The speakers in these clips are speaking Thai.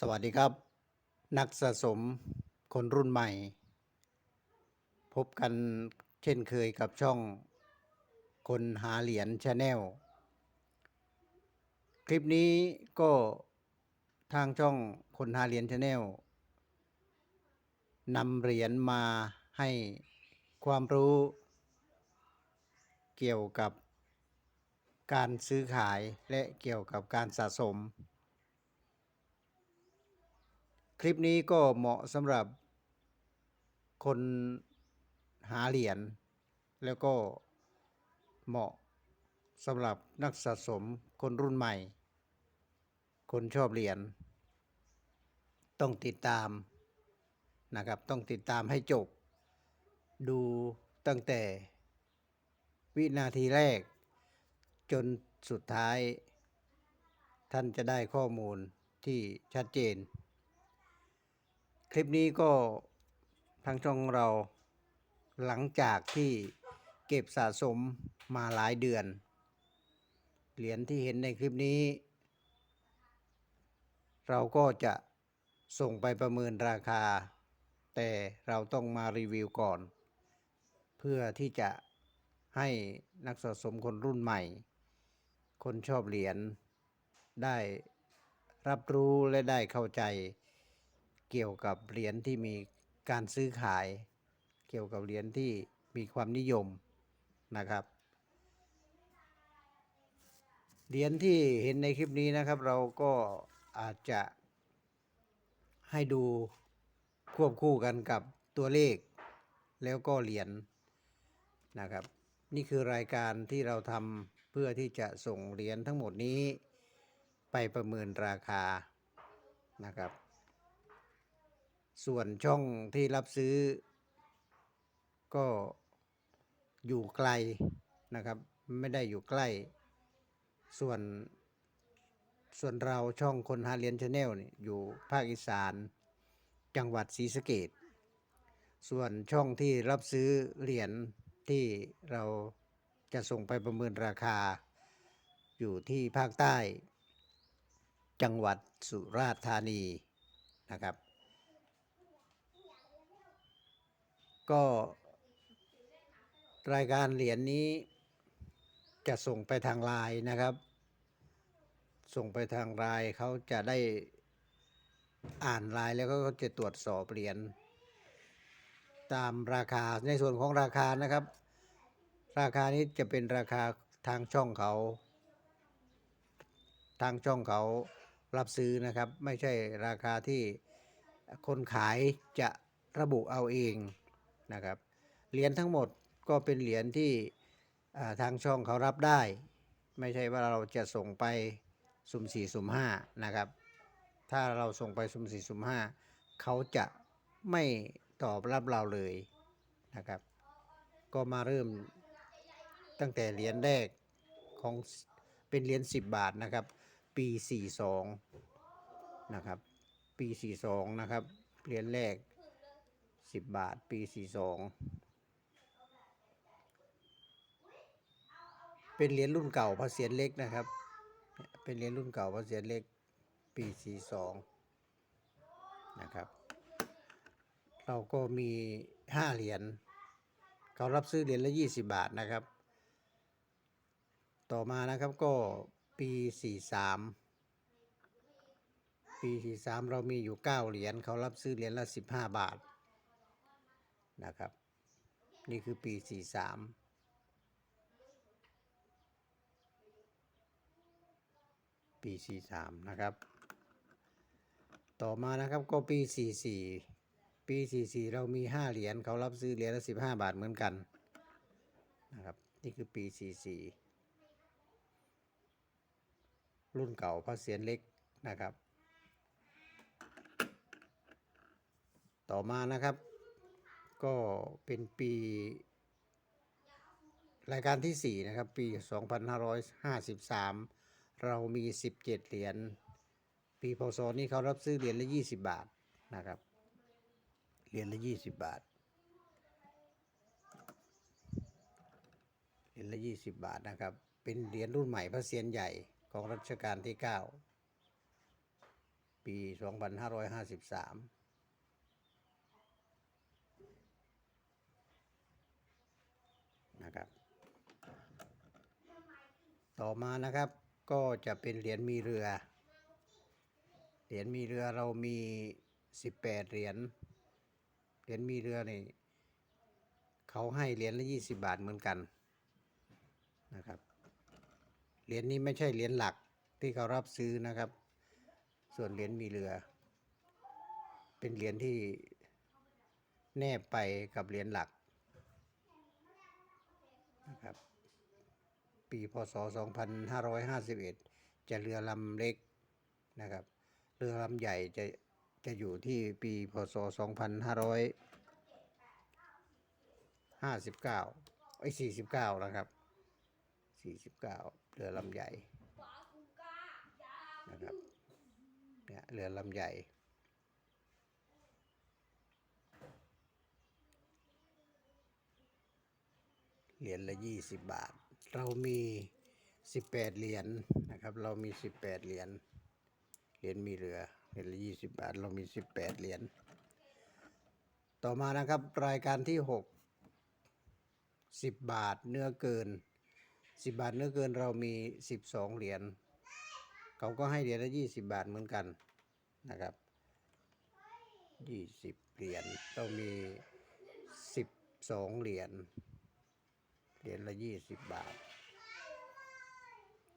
สวัสดีครับ นักสะสมคนรุ่นใหม่ พบกันเช่นเคยกับช่องคนหาเหรียญชาแนลคลิปนี้ก็ทางช่องคนหาเหรียญชาแนลนำเหรียญมาให้ความรู้ เกี่ยวกับการซื้อขายและเกี่ยวกับการสะสม คลิปนี้ก็เหมาะสำหรับคนหาเหรียญแล้วก็เหมาะสำหรับนักสะสมคนรุ่นใหม่ คนชอบเหรียญต้องติดตามนะครับ ต้องติดตามให้จบ ดูตั้งแต่วินาทีแรก จนสุดท้าย ท่านจะได้ข้อมูลที่ชัดเจน ลิปนี้ก็ทางช่องเราหลังจากที่เก็บสะสมมาหลายเดือน เหรียญที่เห็นในคลิปนี้ เราก็จะส่งไปประเมินราคา แต่เราต้องมารีวิวก่อน เพื่อที่จะให้นักสะสมคนรุ่นใหม่ คนชอบเหรียญได้รับรู้และได้เข้าใจ เกี่ยวกับเหรียญที่มีการซื้อขาย เกี่ยวกับเหรียญที่มีความนิยมนะครับเหรียญที่เห็นในคลิปนี้นะครับ เราก็อาจจะให้ดูควบคู่กันกับตัวเลข แล้วก็เหรียญนะครับ นี่คือรายการที่เราทำเพื่อที่จะส่งเหรียญทั้งหมดนี้ ไปประเมินราคานะครับ ส่วนช่องที่รับซื้อ ก็อยู่ไกลนะครับ ไม่ได้อยู่ใกล้ ส่วนส่วนเราช่องคนหาเรียญชาแนลนี่อยู่ภาคอีสาน จังหวัดศรีสะเกดส่วนช่องที่รับซื้อเหรียญที่เราจะส่งไปประเมินราคา อยู่ที่ภาคใต้ จังหวัดสุราษฎร์ธานีนะครับ ก็รายการเหรียญนี้จะส่งไปทางไลน์นะครับ ส่งไปทางไลน์เขาจะได้อ่านไลน์แล้วก็จะตรวจสอบเหรียญตามราคาในส่วนของราคานะครับ ราคานี้จะเป็นราคาทางช่องเขา ทางช่องเขารับซื้อนะครับ ไม่ใช่ราคาที่คนขายจะระบุเอาเอง นะครับเหรียญทั้งหมดก็เป็นเหรียญที่ทางช่องเขารับได้ ไม่ใช่ว่าเราจะส่งไปสุ่มสี่สุ่มห้านะครับ ถ้าเราส่งไปสุ่มสี่สุ่มห้าเขาจะไม่ตอบรับเราเลยนะครับ ก็มาเริ่มตั้งแต่เหรียญแรกของเป็นเหรียญ10 บาทนะครับ ปี 42 นะครับ ปี 42 นะครับเหรียญแรก 10บบาท ปี42เป็นเหรียญรุ่นเก่าพระเศียรเล็กนะครับ เป็นเหรียญรุ่นเก่าพระเศียรเล็ก ปี42นะครับ เราก็มี5เหรียญเขารับซื้อเหรียญละ20บบาทนะครับ ต่อมานะครับก็ปี43ปี43เรามีอยู่9เหรียญเขารับซื้อเหรียญละ15บาท นะครับ นี่คือปี 43ปี 43 นะครับ ต่อมานะครับก็ปี 44 ปี 44 เรามี 5 เหรียญเขารับซื้อเหรียญละ 15 บาทเหมือนกันนะครับนี่คือปี 44 รุ่นเก่าพระเศียรเล็กนะครับ ต่อมานะครับ ก็เป็นปี รายการที่ 4 นะครับ ปี 2553 เรามี 17 เหรียญปีพศนี้เขารับซื้อเหรียญละ 20 บาทนะครับเหรียญละ20 บาทเหรียญละ20 บาทนะครับ เป็นเหรียญรุ่นใหม่พระเศียรใหญ่ของรัชกาลที่ 9ปปี2553 นะครับ ต่อมานะครับก็จะเป็นเหรียญมีเรือ เหรียญมีเรือเรามี 18 เหรียญ เหรียญมีเรือนี่เขาให้เหรียญละ 20 บาทเหมือนกันนะครับ เหรียญนี้ไม่ใช่เหรียญหลักที่เขารับซื้อนะครับ ส่วนเหรียญมีเรือ เป็นเหรียญที่แนบไปกับเหรียญหลักนะครับ ปีพศ 2551 จะเรือลำเล็กนะครับ เรือลำใหญ่จะจะอยู่ที่ปีพศ 2559ไอ้49 นะครับ 49 เรือลำใหญ่นะครับเนี่ยเรือลำใหญ่เหรียญละ20บาท เรามี18เหรียญนะครับ เรามี18เหรียญ เหรียญมีเรือ เหรียญละ20บาท เรามี18เหรียญ ต่อมานะครับรายการที่6 10บาทเนื้อเกิน10บาทเนื้อเกินเรามี12เหรียญ เขาก็ให้เหรียญละ20บาทเหมือนกันนะครับ20เหรียญเรามี12เหรียญ เหรียญละยี่สิบบาท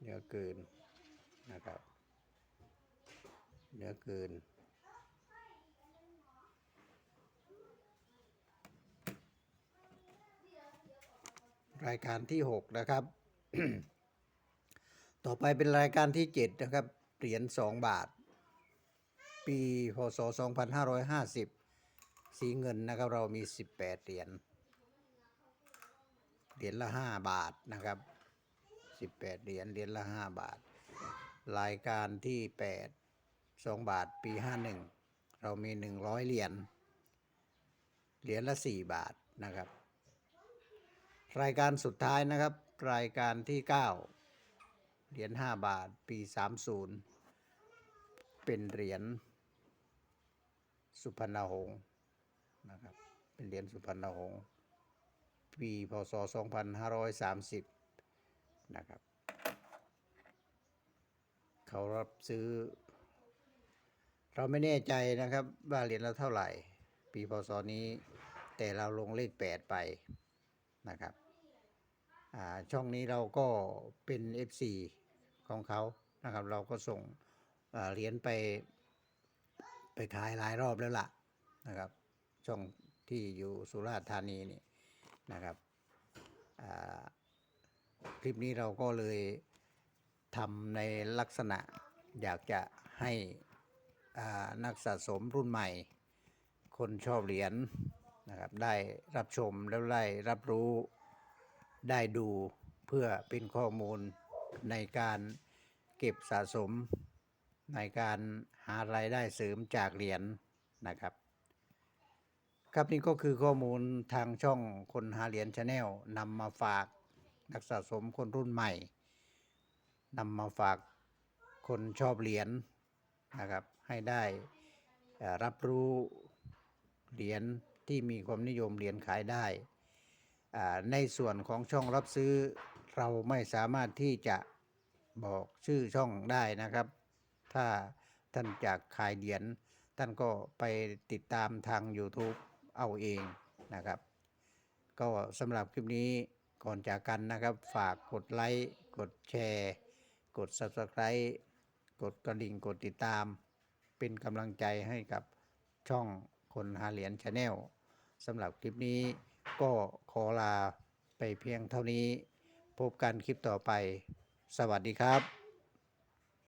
เนื้อเกินนะครับเนื้อเกิน รายการที่หกนะครับ ต่อไปเป็นรายการที่เจ็ดนะครับ เหรียญสองบาท ปีพศสองพันห้าร้อยห้าสิบสีเงินนะครับ เรามีสิบแปดเหรียญ เหรียญละห้าบาทนะครับ สิบแปดเหรียญ เหรียญละห้าบาท รายการที่แปดสองบาทปีห้าหนึ่งเรามีหนึ่งร้อยเหรียญ เหรียญละสี่บาทนะครับ รายการสุดท้ายนะครับ รายการที่เก้าเหรียญห้าบาทปีสามศูนย์เป็นเหรียญสุพรรณหงษ์นะครับ เป็นเหรียญสุพรรณหงษ์ปีพศ 2530 นะครับ เขารับซื้อ เราไม่แน่ใจนะครับ ว่าเหรียญละเท่าไหร่ ปีพศนี้ แต่เราลงเลข8ไปนะครับช่องนี้เราก็เป็น FC ของเขานะครับ เราก็ส่งเหรียญไป ไปขายหลายรอบแล้วล่ะนะครับ ช่องที่อยู่สุราษฎร์ธานีนี่นะครับ อ่า คลิปนี้เราก็เลยทำในลักษณะอยากจะให้นักสะสมรุ่นใหม่ คนชอบเหรียญนะครับได้รับชมแล้วได้รับรู้ได้ดูเพื่อเป็นข้อมูลในการเก็บสะสมในการหารายได้เสริมจากเหรียญนะครับ ครับนี่ก็คือข้อมูลทางช่องคนหาเหรียญชาแนลนำมาฝาก นักสะสมคนรุ่นใหม่นำมาฝากคนชอบเหรียญนะครับ ให้ได้รับรู้เหรียญที่มีความนิยมเหรียญขายได้ ในส่วนของช่องรับซื้อเราไม่สามารถที่จะบอกชื่อช่องได้นะครับ ถ้าท่านอยากขายเหรียญท่านก็ไปติดตามทาง YouTube เอาเองนะครับ ก็สำหรับคลิปนี้ ก่อนจากกันนะครับ ฝากกดไลค์กดแชร์ กด Subscribe กดกระดิ่งกดติดตาม เป็นกำลังใจให้กับช่องคนหาเหรียญชาแนลสำหรับคลิปนี้ก็ขอลาไปเพียงเท่านี้ พบกันคลิปต่อไป สวัสดีครับ